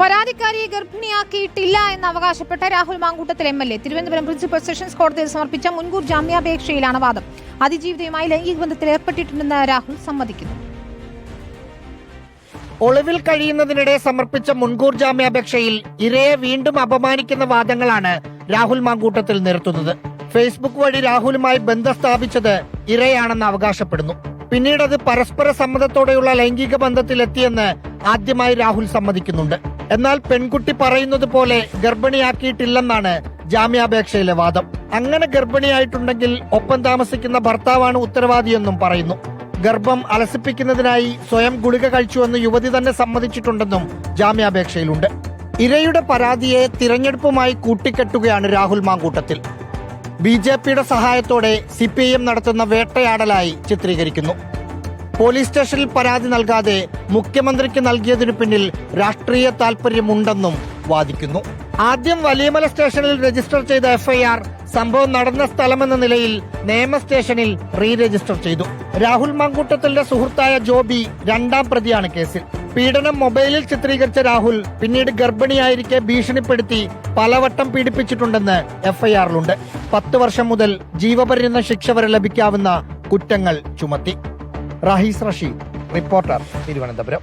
പരാതിക്കാരിയെ ഗർഭിണിയാക്കിയിട്ടില്ല എന്ന് അവകാശപ്പെട്ട Rahul Mamkootathil M L A. Thiruvananthapuram principal sessions കോടതിയിൽ സമർപ്പിച്ച മുൻകൂർ ജാമ്യാപേക്ഷയിലാണ് വാദം. അതിജീവിതയുമായി ലൈംഗിക ബന്ധത്തിൽ ഏർപ്പെട്ടിട്ടുണ്ടെന്ന് രാഹുൽ സമ്മതിക്കുന്നു. ഒളിവിൽ കഴിയുന്നതിനിടെ സമർപ്പിച്ച മുൻകൂർ ജാമ്യാപേക്ഷയിൽ ഇരയെ വീണ്ടും അപമാനിക്കുന്ന വാദങ്ങളാണ് രാഹുൽ മാങ്കൂട്ടത്തിൽ നിർത്തുന്നത് ഫേസ്ബുക്ക് വഴി രാഹുലുമായി ബന്ധം സ്ഥാപിച്ചത് ഇരയാണെന്ന് അവകാശപ്പെടുന്നു. പിന്നീട് അത് പരസ്പര സമ്മതത്തോടെയുള്ള ലൈംഗിക ബന്ധത്തിലെത്തിയെന്ന് ആദ്യമായി രാഹുൽ സമ്മതിക്കുന്നുണ്ട്. എന്നാൽ പെൺകുട്ടി പറയുന്നത് പോലെ ഗർഭിണിയാക്കിയിട്ടില്ലെന്നാണ് ജാമ്യാപേക്ഷയിലെ വാദം. അങ്ങനെ ഗർഭിണിയായിട്ടുണ്ടെങ്കിൽ ഒപ്പം താമസിക്കുന്ന ഭർത്താവാണ് ഉത്തരവാദിയെന്നും പറയുന്നു. ഗർഭം അലസിപ്പിക്കുന്നതിനായി സ്വയം ഗുളിക കഴിച്ചുവെന്ന് യുവതി തന്നെ സമ്മതിച്ചിട്ടുണ്ടെന്നും ജാമ്യാപേക്ഷയിലുണ്ട്. ഇരയുടെ പരാതിയെ തിരഞ്ഞെടുപ്പുമായി കൂട്ടിക്കെട്ടുകയാണ് രാഹുൽ മാങ്കൂട്ടത്തിൽ. ബി ജെ പിയുടെ സഹായത്തോടെ സി പി ഐ എം നടത്തുന്ന വേട്ടയാടലായി ചിത്രീകരിക്കുന്നു. പോലീസ് സ്റ്റേഷനിൽ പരാതി നൽകാതെ മുഖ്യമന്ത്രിക്ക് നൽകിയതിനു പിന്നിൽ രാഷ്ട്രീയ താൽപര്യമുണ്ടെന്നും വാദിക്കുന്നു. ആദ്യം വലിയമല സ്റ്റേഷനിൽ രജിസ്റ്റർ ചെയ്ത എഫ്ഐആർ സംഭവം നടന്ന സ്ഥലമെന്ന നിലയിൽ നേമ സ്റ്റേഷനിൽ റീ രജിസ്റ്റർ ചെയ്തു. രാഹുൽ മാങ്കൂട്ടത്തിന്റെ സുഹൃത്തായ ജോബി രണ്ടാം പ്രതിയാണ് കേസിൽ. പീഡനം മൊബൈലിൽ ചിത്രീകരിച്ച രാഹുൽ പിന്നീട് ഗർഭിണിയായിരിക്കെ ഭീഷണിപ്പെടുത്തി പലവട്ടം പീഡിപ്പിച്ചിട്ടുണ്ടെന്ന് എഫ്ഐആറിലുണ്ട്. പത്ത് വർഷം മുതൽ ജീവപര്യന്തം ശിക്ഷ വരെ ലഭിക്കാവുന്ന കുറ്റങ്ങൾ ചുമത്തി. റഹീസ് റഷീദ് റിപ്പോർട്ടർ തിരുവനന്തപുരം.